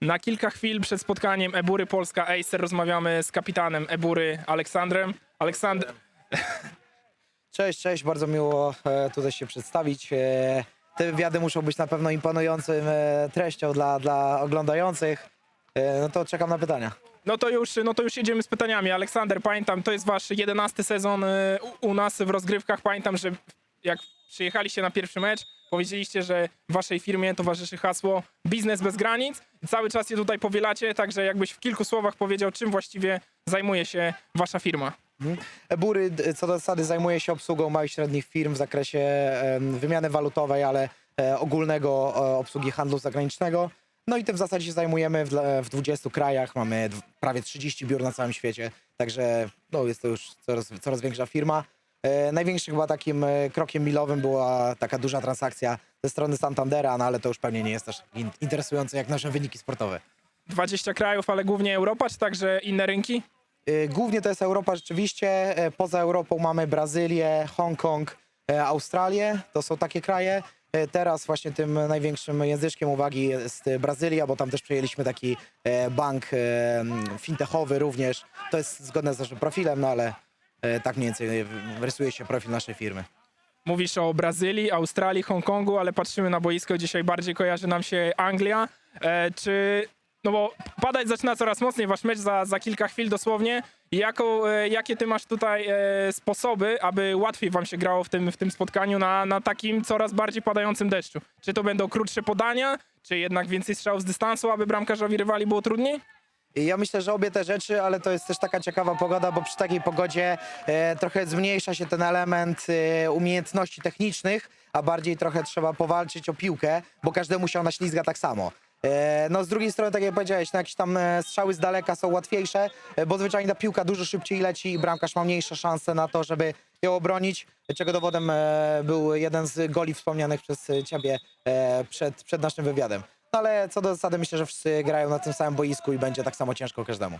Na kilka chwil przed spotkaniem Ebury Polska Acer rozmawiamy z kapitanem Ebury Aleksandrem. Aleksandr, Cześć, cześć, bardzo miło e, tutaj się przedstawić. E, Te wywiady muszą być na pewno imponującym e, treścią dla, dla oglądających. E, No to czekam na pytania. no to już, no to już jedziemy z pytaniami. Aleksander, pamiętam, to jest wasz jedenasty sezon y, u, u nas w rozgrywkach. Pamiętam, że jak przyjechaliście na pierwszy mecz, powiedzieliście, że waszej firmie towarzyszy hasło biznes bez granic. Cały czas je tutaj powielacie, także jakbyś w kilku słowach powiedział, czym właściwie zajmuje się wasza firma. Bury d- co do zasady zajmuje się obsługą małych i średnich firm w zakresie wymiany walutowej, ale e, ogólnego e, obsługi handlu zagranicznego. No i tym w zasadzie się zajmujemy w, dla- w 20 krajach, mamy prawie 30 biur na całym świecie, także no, jest to już coraz, coraz większa firma. E, największym chyba takim e, krokiem milowym była taka duża transakcja ze strony Santandera, no ale to już pewnie nie jest też in, interesujące jak nasze wyniki sportowe. 20 krajów, ale głównie Europa, czy także inne rynki? Y, Głównie to jest Europa rzeczywiście. E, Poza Europą mamy Brazylię, Hongkong, e, Australię. To są takie kraje. E, Teraz właśnie tym największym języczkiem uwagi jest e, Brazylia, bo tam też przejęliśmy taki e, bank e, fintechowy również. To jest zgodne z naszym profilem, no ale e, tak mniej więcej e, rysuje się profil naszej firmy. Mówisz o Brazylii, Australii, Hongkongu, ale patrzymy na boisko, dzisiaj bardziej kojarzy nam się Anglia. E, czy, no bo padać zaczyna coraz mocniej wasz mecz za, za kilka chwil dosłownie. E, jakie ty masz tutaj e, sposoby, aby łatwiej wam się grało w tym, w tym spotkaniu na, na takim coraz bardziej padającym deszczu? Czy to będą krótsze podania, czy jednak więcej strzałów z dystansu, aby bramkarzowi rywali było trudniej? I Ja myślę, że obie te rzeczy, ale to jest też taka ciekawa pogoda, bo przy takiej pogodzie e, trochę zmniejsza się ten element e, umiejętności technicznych, a bardziej trochę trzeba powalczyć o piłkę, bo każdemu się ona ślizga tak samo. E, no z drugiej strony, tak jak powiedziałeś, no jakieś tam e, strzały z daleka są łatwiejsze, e, bo zwyczajnie ta piłka dużo szybciej leci i bramkarz ma mniejsze szanse na to, żeby ją obronić, czego dowodem e, był jeden z goli wspomnianych przez e, ciebie e, przed, przed naszym wywiadem. Ale co do zasady myślę, że wszyscy grają na tym samym boisku i będzie tak samo ciężko każdemu.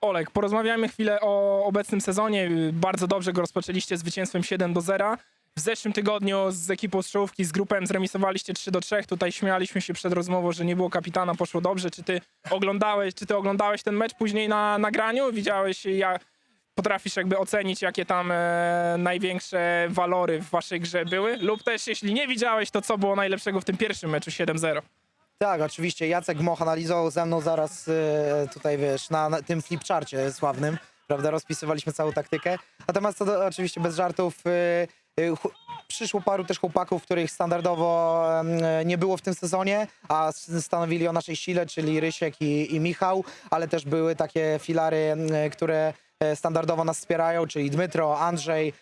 Olek, porozmawiajmy chwilę o obecnym sezonie. Bardzo dobrze go rozpoczęliście zwycięstwem 7 do 0. W zeszłym tygodniu z ekipą strzałówki z grupem zremisowaliście 3 do 3. Tutaj śmialiśmy się przed rozmową, że nie było kapitana, poszło dobrze. Czy ty oglądałeś, czy ty oglądałeś ten mecz później na nagraniu? Widziałeś, jak potrafisz jakby ocenić, jakie tam e, największe walory w waszej grze były? Lub też, jeśli nie widziałeś, to co było najlepszego w tym pierwszym meczu 7-0? Tak, oczywiście. Jacek Moch analizował ze mną zaraz e, tutaj, wiesz, na, na tym flipcharcie sławnym, prawda, rozpisywaliśmy całą taktykę. Natomiast to do, oczywiście bez żartów e, chu- przyszło paru też chłopaków, których standardowo em, nie było w tym sezonie, a stanowili o naszej sile, czyli Rysiek i, i Michał, ale też były takie filary, em, które standardowo nas wspierają, czyli Dmytro, Andrzej,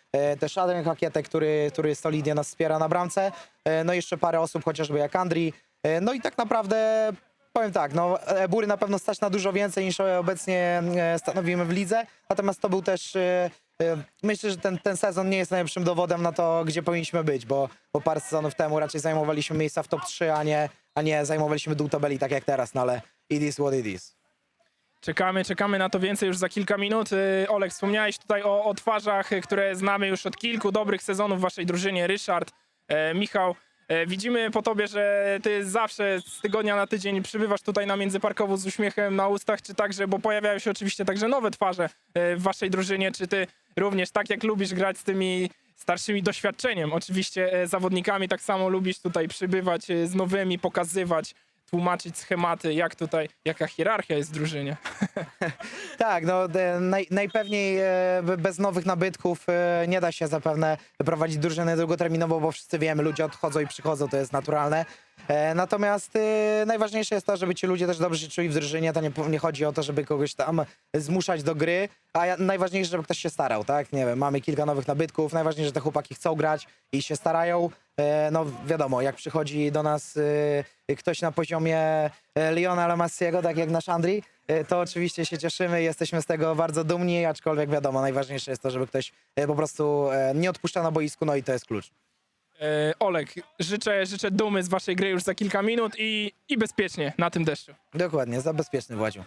też Adrian Hakietek, który, który solidnie nas wspiera na bramce. No i jeszcze parę osób, chociażby jak Andri. E, No i tak naprawdę powiem tak, no Bury na pewno stać na dużo więcej niż obecnie e, stanowimy w lidze, natomiast to był też e, myślę, że ten, ten sezon nie jest najlepszym dowodem na to, gdzie powinniśmy być, bo, bo parę sezonów temu raczej zajmowaliśmy miejsca w top 3, a nie, a nie zajmowaliśmy dół tabeli tak jak teraz, no ale it is what it is. Czekamy, czekamy na to więcej już za kilka minut. Olek, wspomniałeś tutaj o, o twarzach, które znamy już od kilku dobrych sezonów w waszej drużynie. Ryszard, e, Michał, e, widzimy po tobie, że ty zawsze z tygodnia na tydzień przybywasz tutaj na międzyparkowo z uśmiechem na ustach, czy także, bo pojawiają się oczywiście także nowe twarze e, w waszej drużynie. Czy ty również, tak jak lubisz grać z tymi starszymi doświadczeniem, oczywiście e, zawodnikami, tak samo lubisz tutaj przybywać z nowymi, pokazywać, tłumaczyć schematy, jak tutaj, jaka hierarchia jest w drużynie. Tak, no de, naj, najpewniej e, be- bez nowych nabytków e, nie da się zapewne prowadzić drużyny długoterminowo, bo wszyscy wiemy, ludzie odchodzą i przychodzą, to jest naturalne. E, natomiast e, najważniejsze jest to, żeby ci ludzie też dobrze się czuli w drużynie, to nie, nie chodzi o to, żeby kogoś tam zmuszać do gry, a najważniejsze, żeby ktoś się starał, tak? Nie wiem, mamy kilka nowych nabytków, najważniejsze, że te chłopaki chcą grać i się starają. E, no wiadomo, jak przychodzi do nas e, ktoś na poziomie e, Lionela Massiego, tak jak nasz Andri, e, to oczywiście się cieszymy i jesteśmy z tego bardzo dumni, aczkolwiek wiadomo, najważniejsze jest to, żeby ktoś po prostu nie odpuszcza na boisku, no i to jest klucz. E, Olek, życzę, życzę dumy z waszej gry już za kilka minut i, i bezpiecznie na tym deszczu. Dokładnie, za bezpieczny Władziu.